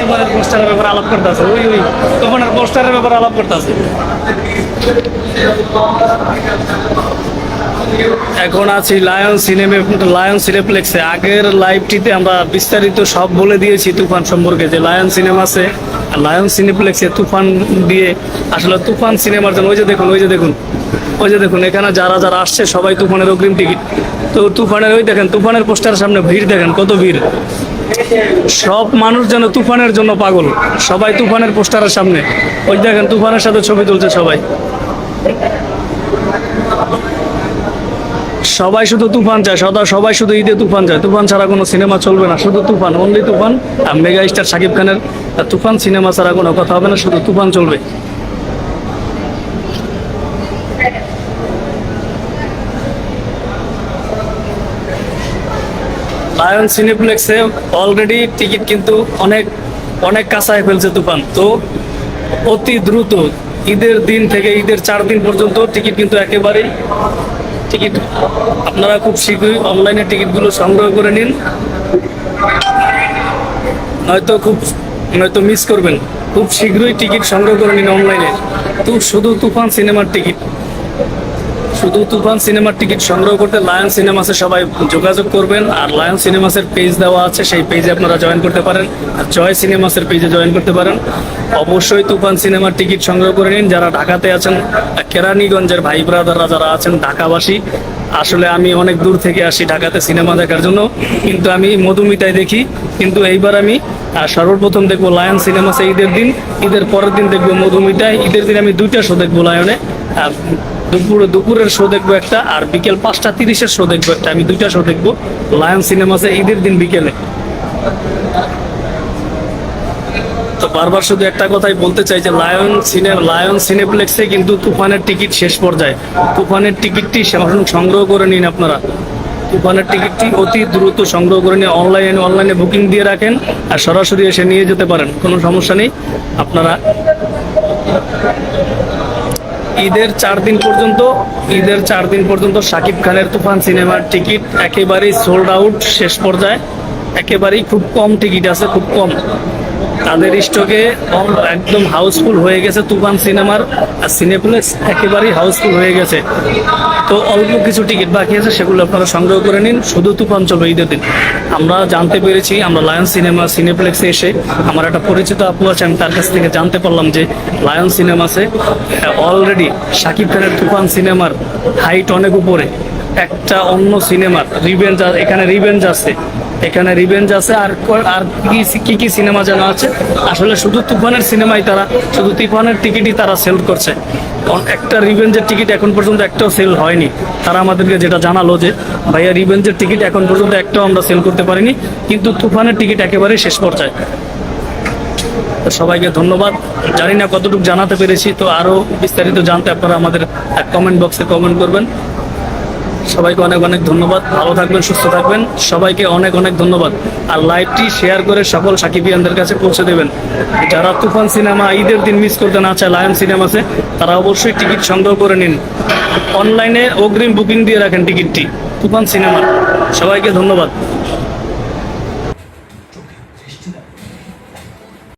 তুফানের পোস্টারের ব্যাপারে আলাপ করতে আছে। ওই ওই তুফানের পোস্টারের ব্যাপারে আলাপ করতে আছে। এখন আছি লায়ন সিনেমে লায়ন সিনেপ্লেক্সে আগের লাইভটিতে আমরা বিস্তারিত সব বলে দিয়েছি তুফান সম্পর্কে, যে লায়ন সিনেমা আছে লায়ন সিনেপ্লেক্সে তুফান দিয়ে আসলে তুফান সিনেমার জন্য, ওই যে দেখুন, ওই যে দেখুন, ওই যে দেখুন, এখানে যারা যারা আসছে সবাই তুফানের অগ্রিম টিকিট তো তুফানের, ওই দেখেন, তুফানের পোস্টারের সামনে ভিড় দেখেন, কত ভিড়। সব মানুষ যেন তুফানের জন্য পাগল। সবাই তুফানের পোস্টারের সামনে। ওই দেখেন, তুফানের সাথে ছবি তুলছে সবাই। সবাই শুধু তুফান চায়, সদা সবাই শুধু ঈদে তুফান চায়। তুফান ছাড়া কোনো সিনেমা চলবে না, শুধু তুফান অনলি তুফান। আর মেগা স্টার শাকিব খানের তুফান সিনেমা ছাড়া কোনো কথা হবে না, শুধু তুফান চলবে। লায়ন সিনেপ্লেক্সে অলরেডি টিকিট কিন্তু অনেক অনেক কাঁচায় ফেলছে তুফান। তো অতি দ্রুত ঈদের দিন থেকে ঈদের চার দিন পর্যন্ত টিকিট কিন্তু একেবারেই টিকিট আপনারা খুব শীঘ্রই অনলাইনে টিকিটগুলো সংগ্রহ করে নিন। নয়তো খুব, নয়তো মিস করবেন। খুব শীঘ্রই টিকিট সংগ্রহ করে নিন অনলাইনে তো, শুধু তুফান সিনেমার টিকিট শুধু তুফান সিনেমার টিকিট সংগ্রহ করতে লায়ন সিনেমাসে সবাই যোগাযোগ করবেন, আর লায়ন সিনেমাসের পেজ দেওয়া আছে, সেই পেজে আপনারা জয়েন করতে পারেন, আর জয় সিনেমাসের পেজে জয়েন করতে পারেন। অবশ্যই তুফান সিনেমার টিকিট সংগ্রহ করে নিন, যারা ঢাকাতে আছেন, কেরানীগঞ্জের ভাই ব্রাদাররা যারা আছেন, ঢাকাবাসী, আসলে আমি অনেক দূর থেকে আসি ঢাকাতে সিনেমা দেখার জন্য, কিন্তু আমি মধুমিতায় দেখি, কিন্তু এইবার আমি সর্বপ্রথম দেখব লায়ন সিনেমাসে ঈদের দিন, ঈদের পরের দিন দেখব মধুমিতায় ঈদের দিন আমি দুইটা শো দেখব লায়নে দুপুর দুপুরের শো দেখব একটা আর বিকেল পাঁচটা তিরিশের শো দেখব একটা। আমি দুইটা শো দেখব। লায়ন সিনেমাসে ঈদের দিন বিকেলে। তো বারবার শুধু একটা কথাই বলতে চাই যে লায়ন সিনে লায়ন সিনেপ্লেক্সে কিন্তু তুফানের টিকিট শেষ পর্যায়ে। তুফানের টিকিটটি সংগ্রহ করে নিন আপনারা। তুফানের টিকিটটি অতি দ্রুত সংগ্রহ করে নিয়ে অনলাইনে অনলাইনে বুকিং দিয়ে রাখেন আর সরাসরি এসে নিয়ে যেতে পারেন। কোনো সমস্যা নেই। আপনারা ঈদের চার দিন পর্যন্ত, ঈদের চার দিন পর্যন্ত শাকিব খানের তুফান সিনেমার টিকিট একেবারেই সোল্ড আউট শেষ পর্যায়ে। একেবারেই খুব কম টিকিট আছে, খুব কম। তাদের স্টকে একদম হাউসফুল হয়ে গেছে তুফান সিনেমার, আর সিনেপ্লেক্স একেবারেই হাউসফুল হয়ে গেছে। তো অল্প কিছু টিকিট বাকি আছে, সেগুলো আপনারা সংগ্রহ করে নিন। শুধু তুফান চলবে ঈদের দিন। আমরা জানতে পেরেছি, আমরা লায়ন সিনেমা সিনেপ্লেক্সে এসে আমার একটা পরিচিত আপু আছে, আমি তার কাছ থেকে জানতে পারলাম যে লায়ন সিনেমাসে অলরেডি সাকিব খানের তুফান সিনেমার হাইট অনেক উপরে। একটা অন্য সিনেমার রিভেঞ্জ এখানে রিভেঞ্জ আছে। এখানে রিভেঞ্জ আছে আর আর কি কি সিনেমা যেন আছে। আসলে শুধু তুফানের সিনেমাই তারা, শুধু তুফানের টিকিটই তারা সেল করছে। একটা রিভেঞ্জের টিকিট এখন পর্যন্ত একটাও সেল হয়নি। তারা আমাদেরকে যেটা জানালো যে, ভাইয়া রিভেঞ্জের টিকিট এখন পর্যন্ত একটাও আমরা সেল করতে পারিনি, কিন্তু তুফানের টিকিট একেবারে শেষ পর্যায়ে। সবাইকে ধন্যবাদ। জানি না কতটুকু জানাতে পেরেছি, তো আরও বিস্তারিত জানতে আপনারা আমাদের কমেন্ট বক্সে কমেন্ট করবেন। সবাইকে অনেক অনেক ধন্যবাদ। ভালো থাকবেন, সুস্থ থাকবেন। সবাইকে অনেক অনেক ধন্যবাদ। আর লাইভটি শেয়ার করে সকল সাকিবিয়ানদের কাছে পৌঁছে দেবেন। যারা তুফান সিনেমা ঈদের দিন মিস করতে না চায় লায়ন সিনেমাসে, তারা অবশ্যই টিকিট সংগ্রহ করে নিন। অনলাইনে অগ্রিম বুকিং দিয়ে রাখেন টিকিটটি। তুফান সিনেমা সবাইকে ধন্যবাদ।